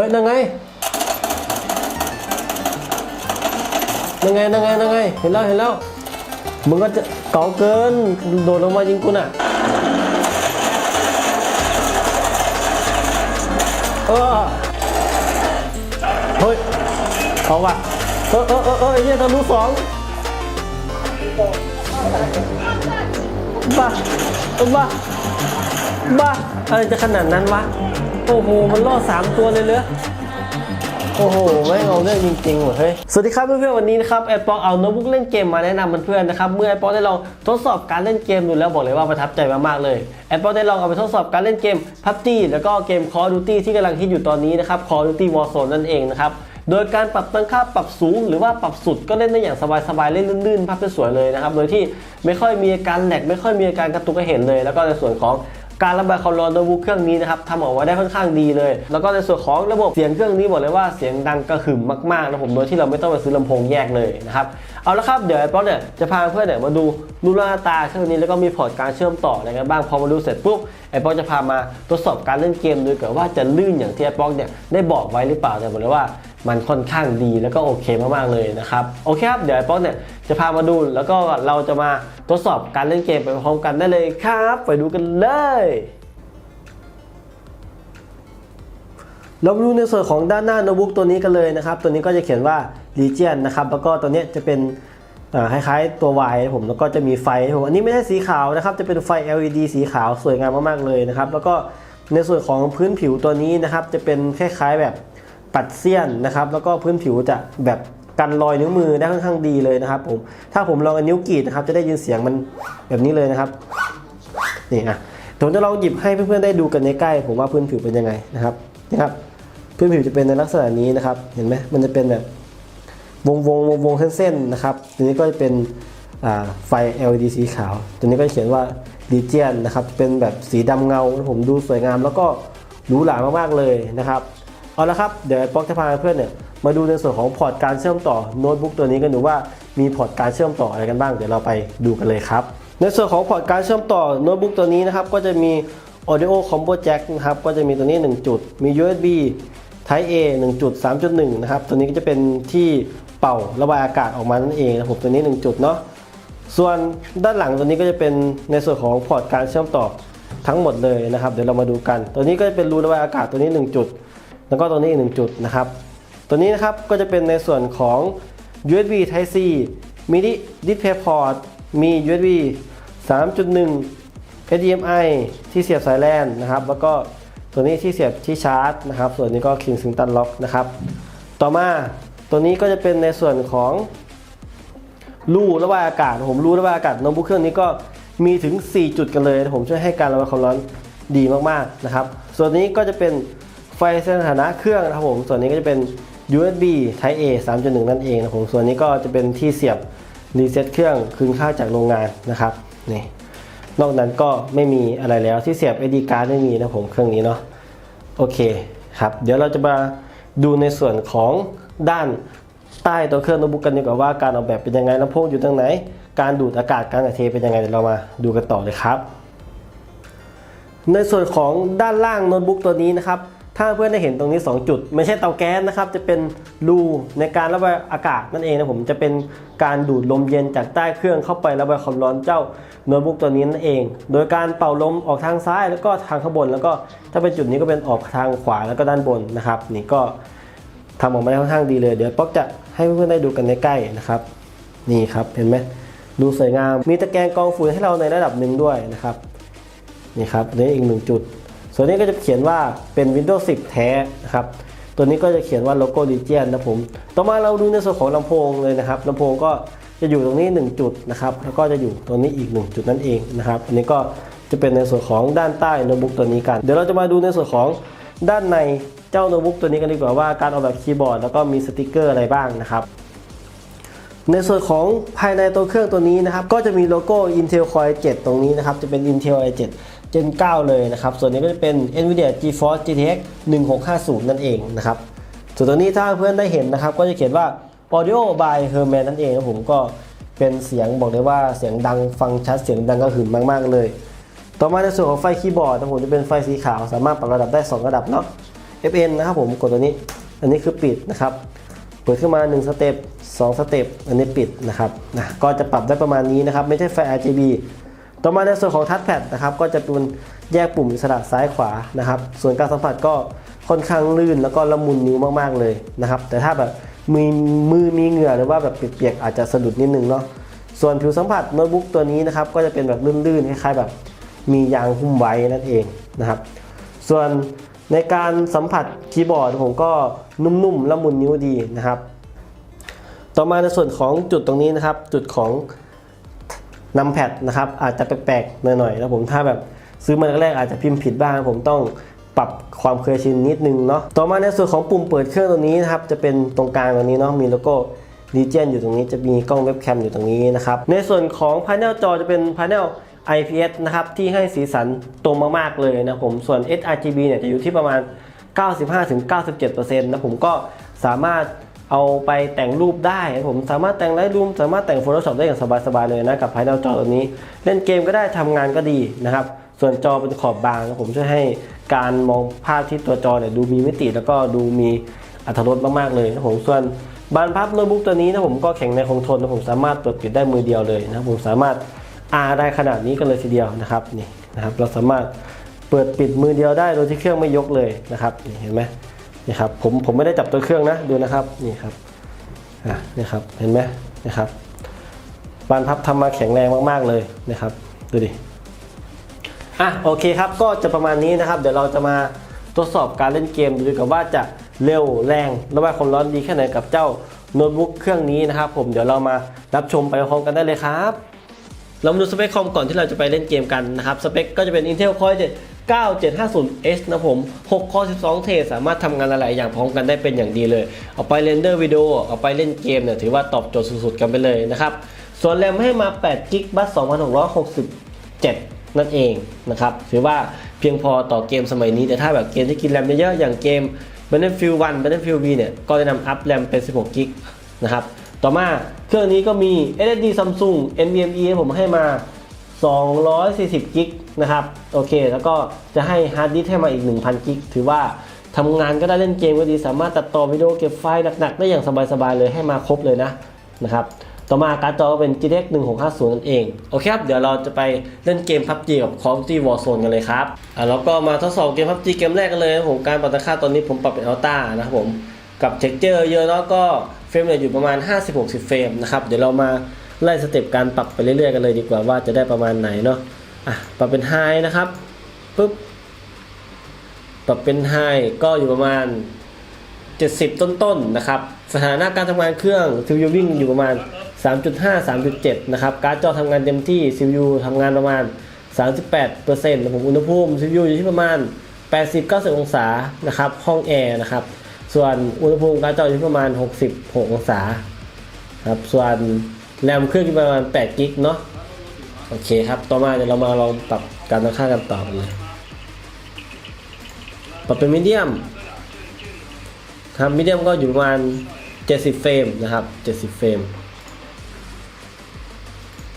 ฮ้ยนั่งไงนั่งไงนั่งไงนั่งไงเห็นแล้วเห็นแล้วมึงก็จะเก่าเกินโดดลงมายิงกูน่ะเออเฮ้ยเอาว่ะเออเออเออเออเนี่ยทะลุสองบ้าบ้าบ้าอะไรจะขนาดนั้นวะ อ้โห มันล่อสามตัวเลยเหรอโอ้โหไม่เอาเรื่องจริงๆว่ะเฮ้ย สวัสดีครับเพื่อนๆวันนี้นะครับแอปปองเอาโน้ตบุ๊กเล่นเกมมาแนะนำเพื่อนๆนะครับ เมื่อแอปปองได้ลองทดสอบการเล่นเกมดูแล้วบอกเลยว่าประทับใจมากๆเลยแอปปองได้ลองเอาไปทดสอบการเล่นเกม PUBG แล้วก็เกม Call of Duty ที่กำลังฮิตอยู่ตอนนี้นะครับ Call of Duty Warzone นั่นเองนะครับโดยการปรับตั้งค่าปรับสูงหรือว่าปรับสุดก็เล่นได้อย่างสบายๆเล่นลื่นๆภาพสวยๆเลยนะครับโดยที่ไม่ค่อยมีอาการแหลกไม่ค่อยมีอาการกระตุกกระเห็นเลย แล้วก็ในส่วนของ การระบายความร้อนโน้ตบุ๊กเครื่องนี้นะครับทำออกมาได้ค่อนข้างดีเลย แล้วก็ในส่วนของระบบเสียงเครื่องนี้บอกเลยว่าเสียงดังกระหึ่มมากๆนะผมโดยที่เราไม่ต้องไปซื้อลำโพงแยกเลยนะครับเอาละครับเดี๋ยวไอ้ป๊อปเนี่ยจะพาเพื่อนเนี่ยมาดูรูปหน้าตาเครื่องนี้แล้วก็มีพอร์ตการเชื่อมต่ออะไรกันบ้างพอมาดูเสร็จปุ๊บไอ้ป๊อปจะพามาทดสอบการเล่นเกมดูกันว่าจะลื่นอย่างที่ไอ้ป๊อปเนี่ยได้บอกไว้หรือเปล่าแต่บอกเลยว่า มันค่อนข้างดีแล้วก็โอเคมากๆเลยนะครับโอเคครับเดี๋ยวไอ้ป๊อกเนี่ยจะพามาดูแล้วก็เราจะมาทดสอบการเล่นเกมไปพร้อมกันได้เลยครับ ไปดูกันเลยเรามาดูในส่วนของด้านหน้าโน้ตบุ๊กตัวนี้กันเลยนะครับ ตัวนี้ก็จะเขียนว่า Legion นะครับ แล้วก็ตัวเนี้ยจะเป็นคล้ายๆตัว Y นะผมแล้วก็จะมีไฟผมอันนี้ไม่ใช่สีขาวนะครับ จะเป็นไฟ LED สีขาวสวยงามมากๆเลยนะครับ แล้วก็ในส่วนของพื้นผิวตัวนี้นะครับ จะเป็นคล้ายๆแบบ ปัดเสี้ยนนะครับ แล้วก็พื้นผิวจะแบบกันรอยนิ้วมือได้ค่อนข้างดีเลยนะครับ ผม ถ้าผมลองอนิ้วกรีดนะครับ จะได้ยินเสียงมันแบบนี้เลยนะครับนี่อะผมจะลองหยิบให้เพื่อนๆได้ดูกันในใกล้ๆผมว่าพื้นผิวเป็นยังไงนะครับนะครับ พื้นผิวจะเป็นในลักษณะนี้นะครับ เห็นไหมมันจะเป็นแบบวงวงวงวงเส้นๆนะครับตัวนี้ก็จะเป็นไฟ LED สีขาวตัวนี้ก็เขียนว่า Legion นะครับ เป็นแบบสีดำเงาผมดูสวยงามแล้วก็หรูหรามากๆเลยนะครับ เอาละครับ เดี๋ยวป๊อกจะพาเพื่อนเนี่ยมาดูในส่วนของพอร์ตการเชื่อมต่อโน้ตบุ๊กตัวนี้กันดูว่ามีพอร์ตการเชื่อมต่ออะไรกันบ้าง เดี๋ยวเราไปดูกันเลยครับ ในส่วนของพอร์ตการเชื่อมต่อโน้ตบุ๊กตัวนี้นะครับก็จะมี Audio Combo Jack นะครับก็จะมีตัวนี้ 1 จุด มี USB Type A 1จุด3.1 นะครับ ตัวนี้ก็จะเป็นที่เป่าระบายอากาศออกมานั่นเองนะครับตัวนี้ 1 จุดเนาะส่วนด้านหลังตัวนี้ก็จะเป็นในส่วนของพอร์ตการเชื่อมต่อทั้งหมดเลยนะครับ เดี๋ยวเรามาดูกัน ตัวนี้ก็จะเป็นรูระบายอากาศตัวนี้ 1 จุด แล้วก็ตัวนี้อีก1จุดนะครับ ตัวนี้นะครับก็จะเป็นในส่วนของ USB Type C MIDI Display Port มี USB 3.1 HDMI ที่เสียบสายแลนนะครับ แล้วก็ตัวนี้ที่เสียบที่ชาร์จนะครับ ส่วนนี้ก็ Kingston Lock นะครับ ต่อมาตัวนี้ก็จะเป็นในส่วนของรูระบายอากาศ ผมรูระบายอากาศโน้ตบุ๊กเครื่องนี้ก็มีถึง 4 จุดกันเลย ผมช่วยให้การระบายความร้อนดีมากๆนะครับ ส่วนนี้ก็จะเป็น ไฟสถานะเครื่องนะครับผม ส่วนนี้ก็จะเป็น USB Type A 3.1 นั่นเองนะครับผม ส่วนนี้ก็จะเป็นที่เสียบรีเซ็ตเครื่องคืนค่าจากโรงงานนะครับ นี่ นอกนั้นก็ไม่มีอะไรแล้วที่เสียบ SD card ไม่มีนะผมเครื่องนี้เนาะ โอเคครับ เดี๋ยวเราจะมาดูในส่วนของด้านใต้ตัวเครื่องโน้ตบุ๊กกันดีกว่าว่าการออกแบบเป็นยังไงลำโพงอยู่ตรงไหน การดูดอากาศการกระเทเป็นยังไงเดี๋ยวเรามาดูกันต่อเลยครับ ในส่วนของด้านล่างโน้ตบุ๊กตัวนี้นะครับ ถ้าเพื่อนได้เห็นตรงนี้ 2 จุด ไม่ใช่เตาแก๊สนะครับ จะเป็นรูในการระบายอากาศนั่นเองนะผมจะเป็นการดูดลมเย็นจากใต้เครื่องเข้าไประบายความร้อนเจ้าโน้ตบุ๊กตัวนี้นั่นเอง โดยการเป่าลมออกทางซ้ายแล้วก็ทางข้างบน แล้วก็ถ้าเป็นจุดนี้ก็เป็นออกทางขวาแล้วก็ด้านบนนะครับนี่ก็ทำออกมาได้ค่อนข้างดีเลยเดี๋ยวป๊อกจะให้เพื่อนๆได้ดูกันในใกล้ๆนะครับ นี่ครับเห็นไหมดูสวยงามมีตะแกรงกรองฝุ่นให้เราในระดับหนึ่งด้วยนะครับนี่ครับนนี้อีกหนึ่งจุด ส่วนนี้ก็จะเขียนว่าเป็น Windows 10 แท้นะครับ ตัวนี้ก็จะเขียนว่าโลโก้ Legion นะผม ต่อมาเราดูในส่วนของลำโพงเลยนะครับลำโพงก็จะอยู่ตรงนี้ 1 จุดนะครับ แล้วก็จะอยู่ตรงนี้อีก 1 จุดนั่นเองนะครับอันนี้ก็จะเป็นในส่วนของด้านใต้โน้ตบุ๊กตัวนี้กัน เดี๋ยวเราจะมาดูในส่วนของด้านในเจ้าโน้ตบุ๊กตัวนี้กันดีกว่าว่าการออกแบบคีย์บอร์ดแล้วก็มีสติกเกอร์อะไรบ้างนะครับในส่วนของภายในตัวเครื่องตัวนี้นะครับ ก็จะมีโลโก้ Intel Core i7 ตรงนี้นะครับ จะเป็น Intel i7 Gen 9 เลยนะครับ ส่วนนี้ก็จะเป็น Nvidia GeForce GTX 1650 นั่นเองนะครับ ส่วนตัวนี้ถ้าเพื่อนได้เห็นนะครับ ก็จะเขียนว่า Audio by Herman นั่นเองครับผมก็เป็นเสียงบอกได้ว่าเสียงดังฟังชัดเสียงดังกระหึ่มมาก ๆ เลย ต่อมาในส่วนของไฟคีย์บอร์ดนะผมจะเป็นไฟสีขาวสามารถปรับระดับได้ 2 ระดับเนาะ FN นะครับผมกดตัวนี้ อันนี้คือปิดนะครับเปิดขึ้นมา 1 สเต็ป2สเต็ปอันนี้ปิดนะครับนะก็จะปรับได้ประมาณนี้นะครับ ไม่ใช่ไฟ RGB ต่อมาในส่วนของทัชแพดนะครับก็จะเป็นแยกปุ่มอิสระซ้ายขวานะครับ ส่วนการสัมผัสก็ค่อนข้างลื่นแล้วก็ละมุนนิ้วมากๆเลยนะครับ แต่ถ้าแบบมือมือมีเหงื่อหรือว่าแบบเปียกๆอาจจะสะดุดนิดนึงเนาะส่วนผิวสัมผัสโน้ตบุ๊กตัวนี้นะครับก็จะเป็นแบบลื่นๆคล้ายๆแบบมียางหุ้มไว้นั่นเองนะครับ ส่วนในการสัมผัสคีย์บอร์ดผมก็นุ่มๆละมุนนิ้วดีนะครับ ต่อมาในส่วนของจุดตรงนี้นะครับ จุดของ นำแพดนะครับอาจจะแปลกๆหน่อยๆนะผมถ้าแบบซื้อมาแรกๆอาจจะพิมพ์ผิดบ้างผมต้องปรับความเคยชินนิดนึงเนาะต่อมาในส่วนของปุ่มเปิดเครื่องตรงนี้นะครับจะเป็นตรงกลางตรงนี้เนาะมีโลโก้ d j อยู่ตรงนี้จะมีกล้องเว็บแคมอยู่ตรงนี้นะครับในส่วนของภายในลจอจะเป็นภายในล IPS นะครับที่ให้สีสันตรงมากๆเลยนะผมส่วน sRGB เนี่ยจะอยู่ที่ประมาณ 95-97%นะผมก็สามารถ เอาไปแต่งรูปได้นะผมสามารถแต่งไลท์รูมสามารถแต่ง Photoshop ได้อย่างสบายๆเลยนะกับภายในจอตัวนี้ เล่นเกมก็ได้ทำงานก็ดีนะครับ ส่วนจอเป็นขอบบาง ผมช่วยให้การมองภาพที่ตัวจอเนี่ยดูมีมิติแล้วก็ดูมีอรรถรสมากๆเลยนะผมส่วนบานพับโน้ตบุ๊กตัวนี้นะผมก็แข็งในคงทนนะผมสามารถเปิดปิดได้มือเดียวเลยนะผมสามารถอาได้ขนาดนี้กันเลยทีเดียวนะครับนี่นะครับ เราสามารถเปิดปิดมือเดียวได้โดยที่เครื่องไม่ยกเลยนะครับเห็นไหม นี่ครับผมผมไม่ได้จับตัวเครื่องนะดูนะครับนี่ครับอะนี่ครับเห็นไหมนะครับบานพับทำมาแข็งแรงมากๆเลยนะครับ ดูดิอะโอเคครับก็จะประมาณนี้นะครับ เดี๋ยวเราจะมาทดสอบการเล่นเกมดูกว่าว่าจะเร็วแรงระบายความร้อนดีแค่ไหนกับเจ้าโน้ตบุ๊กเครื่องนี้นะครับผมเดี๋ยวเรามารับชมไปพร้อมกันได้เลยครับ เรามาดูสเปคคอมก่อนที่เราจะไปเล่นเกมกันนะครับสเปคก็จะเป็น Intel Core i7 9750S นะผม6 Core 12 เทสามารถทำงานหลาย ๆ อย่างพร้อมกันได้เป็นอย่างดีเลย เอาไปเรนเดอร์วิดีโอ เอาไปเล่นเกมเนี่ยถือว่าตอบโจทย์สุด ๆ กันไปเลยนะครับ ส่วนแรมให้มา8 g b บัส2667 นั่นเองนะครับ ถือว่าเพียงพอต่อเกมสมัยนี้ แต่ถ้าแบบเกมที่กินแรมเยอะ ๆ อย่างเกม Battlefield 1 Battlefield V เนี่ย ก็จะนำอัพแรมเป็น 16 g b นะครับ ต่อมาเครื่องนี้ก็มี SSD Samsung NVMe ผมให้มา 240กิกนะครับโอเค แล้วก็จะให้ฮาร์ดดิสให้มาอีก 1,000กิกถือว่าทำงานก็ได้เล่นเกมก็ดี สามารถตัดต่อวิดีโอเก็บไฟล์หนักๆ ได้อย่างสบายๆเลยให้มาครบเลยนะนะครับต่อมาการ์ดจอเป็น GTX 1650 นั่นเอง โอเคครับ เดี๋ยวเราจะไปเล่นเกม PUBG กับ Call of Duty Warzone กันเลยครับอะแล้วก็มาทดสอบเกม PUBG เกมแรกกันเลยนะผมการปรับราคาตอนนี้ผมปรับเป็น Ultra นะครับผมกับเท็กเจอร์เยอะแล้วก็เฟรมเรทอยู่ประมาณ 50-60 เฟรมนะครับเดี๋ยวเรามา ไล่สเต็ปการปรับไปเรื่อยๆกันเลยดีกว่าว่าจะได้ประมาณไหนเนาะอะปรับเป็นไฮนะครับปุ๊บปรับเป็นไฮก็อยู่ประมาณ 70 ต้นๆนะครับ สถานะการทำงานเครื่อง CPU วิ่งอยู่ประมาณ 3.5 3.7 นะครับ การ์ดจอทำงานเต็มที่ CPU ทำงานประมาณ 38%นะผมอุณหภูมิ CPU อยู่ที่ประมาณ 80-90 องศานะครับ ห้องแอร์นะครับ ส่วนอุณหภูมิการ์ดจออยู่ที่ประมาณ 66 องศาครับ ส่วน แรมเครื่องประมาณ8กิกเนาะโอเคครับ ต่อมาเดี๋ยวเรามาลองปรับการตั้งค่ากันต่อกันเลยปรับเป็นมีเดียมครับมีเดียมก็อยู่ประมาณ 70 เฟรมนะครับ 70 เฟรม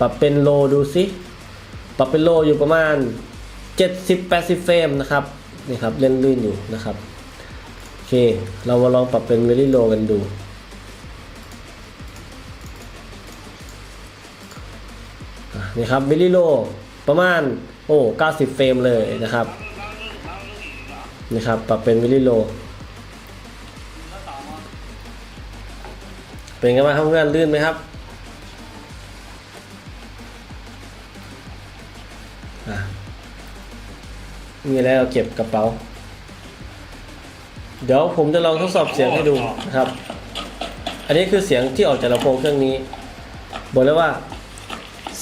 ปรับเป็นโลดูซิ ปรับเป็นโลอยู่ประมาณ 70-80 เฟรมนะครับ นี่ครับเล่นลื่นอยู่นะครับ โอเค เรามาลองปรับเป็น very low กันดู นี่ครับ very low ประมาณโอ้90 เฟรมเลยนะครับนี่ครับปรับเป็น very low เป็นไงบ้างครับเพื่อนลื่นไหมครับอะมีอะไรเราเก็บกระเป๋า เดี๋ยวผมจะลองทดสอบเสียงให้ดูนะครับ อันนี้คือเสียงที่ออกจากลำโพงเครื่องนี้ บอกเลยว่า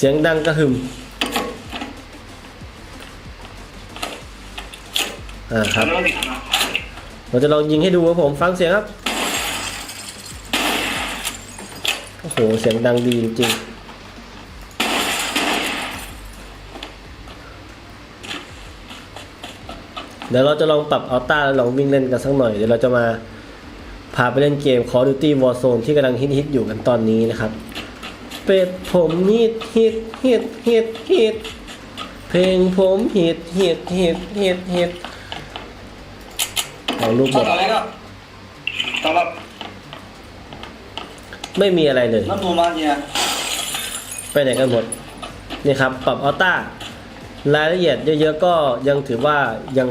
เสียงดังกระหึ่มอ่าครับ เราจะลองยิงให้ดูครับผมฟังเสียงครับ โอ้โห เสียงดังดีจริงเดี๋ยวเราจะลองปรับอัลต้าแล้วลองวิ่งเล่นกันสักหน่อย เดี๋ยวเราจะมาพาไปเล่นเกม Call of Duty Warzone ที่กำลังฮิตๆอยู่กันตอนนี้นะครับ เป็ดผมฮิตฮิตฮิตฮิตฮิตเพลงผมฮิตฮิตฮิตฮิตฮิตเอาลูกหมดต่อเลยก็ต่อแบบไม่มีอะไรเลยน้ำตัวมาเนี่ยไปไหนกันหมดนี่ครับปรับอัลต้ารายละเอียดเยอะๆก็ยังถือว่ายัง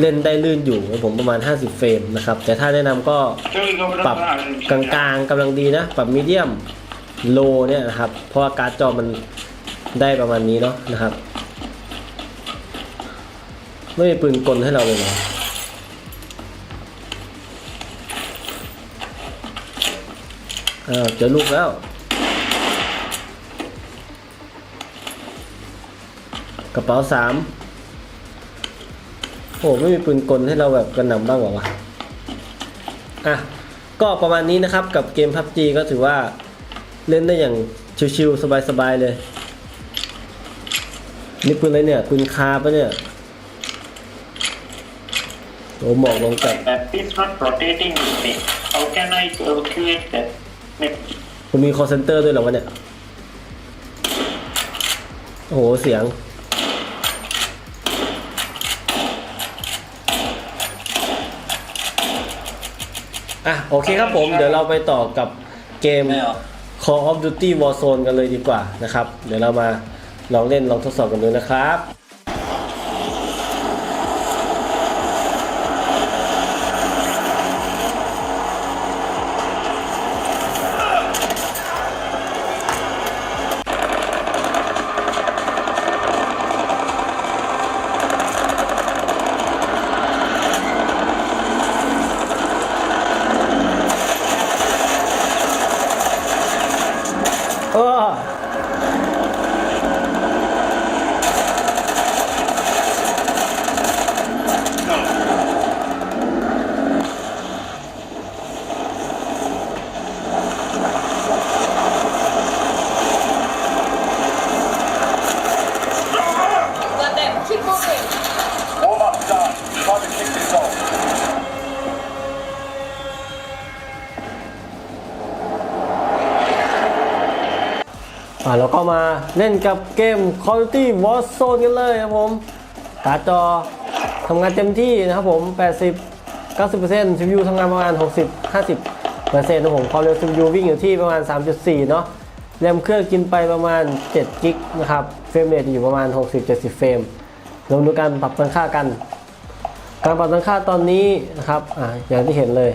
เล่นได้ลื่นอยู่ครับผมประมาณ 50 เฟรมนะครับ แต่ถ้าแนะนำก็ปรับกลางๆกำลังดีนะ ปรับมีเดียม โลเนี่ยนะครับ เพราะว่าการ์ดจอมันได้ประมาณนี้เนาะนะครับ ไม่มีปืนกลให้เราเลยนะอ้าวเจอลูกแล้วกระเป๋าสามโอ้ไม่มีปืนกลให้เราแบบกระหน่ำบ้างหรอวะอะก็ประมาณนี้นะครับกับเกม PUBG ก็ถือว่า เล่นได้อย่างชิวๆสบายๆเลย นี่ปืนอะไรเนี่ยปืนคาปะเนี่ยโอ้หมอกลงจัด That is not rotating with me. How can I calculate that? Like, คุณมี call center ด้วยเหรอวะเนี่ย โอ้โห เสียง อะ โอเคครับผม เดี๋ยวเราไปต่อกับเกม ไม่เอา Call of Duty Warzone กันเลยดีกว่านะครับ เดี๋ยวเรามาลองเล่นลองทดสอบกันดูนะครับ อ่าเราก็มาเล่นกับเกม Call of Duty Warzone กันเลยครับผมกาจอทำงานเต็มที่นะครับผม 80 90% CPU ทำงานประมาณ 60 50เปอร์เซ็นต์นะผมความเร็ว CPU วิ่งอยู่ที่ประมาณ 3.4 เนาะแรมเครื่องกินไปประมาณ7กิกนะครับ เฟรมเรทอยู่ประมาณ 60-70 เฟรมเราดูการปรับตั้งค่ากัน การปรับตั้งค่าตอนนี้นะครับอ่าอย่างที่เห็นเลย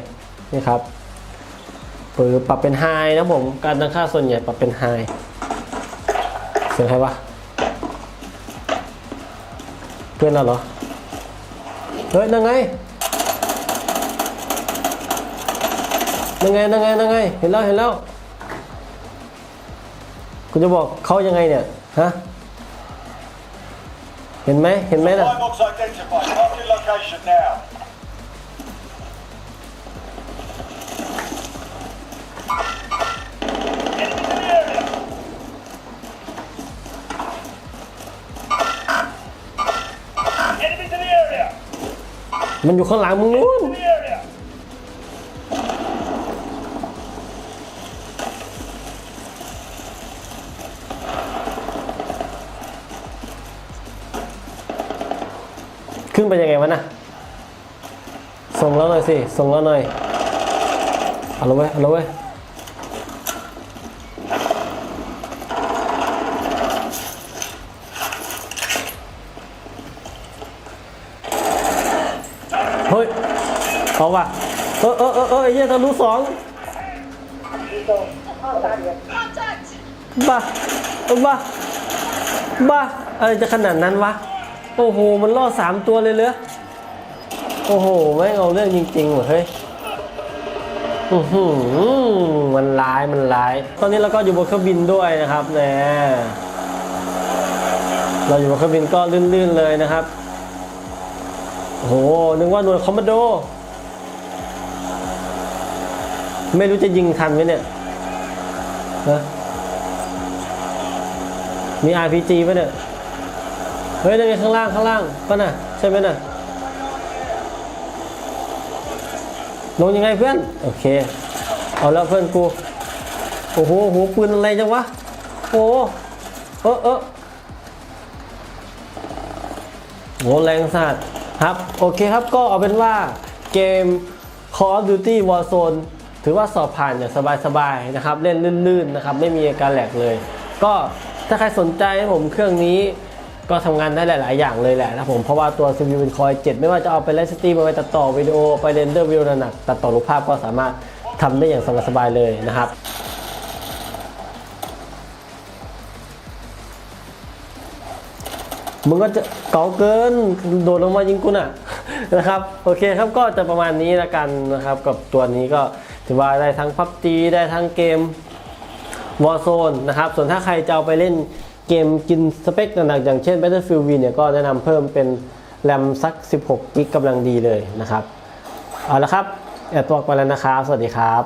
นี่ครับปรือปรับเป็น High นะผม การตั้งค่าส่วนใหญ่ปรับเป็น High เสียงใครวะเพื่อนเราเหรอ เฮ้ย นั่งไง นั่งไง นั่งไง นั่งไง เห็นแล้ว เห็นแล้ว คุณจะบอกเขายังไงเนี่ย ฮะ เห็นไหม เห็นไหมน่ะ Fire box identified. Marking location now. มันอยู่ข้างหลังมึงนู้นขึ้นไปยังไงวะน่ะส่งแล้วหน่อยสิ ส่งแล้วหน่อย เอาละเว้ย เอาละเว้ย เฮ้ย เอาว่ะเออเออเออเออไอ้เหี้ยทะลุสองบ้าบ้าบ้าอะไรจะขนาดนั้นวะ โอ้โห มันล่อสามตัวเลยเหรอโอ้โหไม่เอาเรื่องจริงๆว่ะเฮ้ยอือหือมันร้ายมันร้าย ตอนนี้เราก็อยู่บนเครื่องบินด้วยนะครับแหน่เราอยู่บนเครื่องบินก็ลื่นๆเลยนะครับ โอ้โห นึกว่าหน่วยคอมมานโด ไม่รู้จะยิงทันไหมเนี่ยฮะมี RPG ป่ะเนี่ย เฮ้ยนั่นไงข้างล่างข้างล่างป่ะน่ะ ใช่ไหมน่ะ ลงยังไงเพื่อน โอเค เอาแล้วเพื่อนกู โอ้โหโหปืนอะไรจังวะ โอ้เออเออโหแรงสัตว์ครับ โอเคครับก็เอาเป็นว่าเกม Call of Duty Warzone ถือว่าสอบผ่านอย่างสบายๆนะครับ เล่นลื่นๆนะครับ ไม่มีอาการแหลกเลย ก็ถ้าใครสนใจผมเครื่องนี้ก็ทำงานได้หลาย ๆ อย่างเลยแหละนะผม เพราะว่าตัว CPU เป็น Core i7 ไม่ว่าจะเอาไปไลฟ์สตรีมไปตัดต่อวิดีโอไปเรนเดอร์วิดีโอหนักตัดต่อรูปภาพก็สามารถทำได้อย่างสบายๆเลยนะครับมึงก็จะเก่าเกินโดดลงมายิงกูน่ะนะครับ โอเคครับก็จะประมาณนี้ละกันนะครับ กับตัวนี้ก็ ถือว่าได้ทั้งพับตีได้ทั้งเกม Warzone นะครับ ส่วนถ้าใครจะเอาไปเล่นเกมกินสเปคหนักๆอย่างเช่น Battlefield V เนี่ยก็แนะนำเพิ่มเป็นแรมสัก 16 กิกกำลังดีเลยนะครับ เอาละครับแอดตัวไปแล้วนะครับ สวัสดีครับ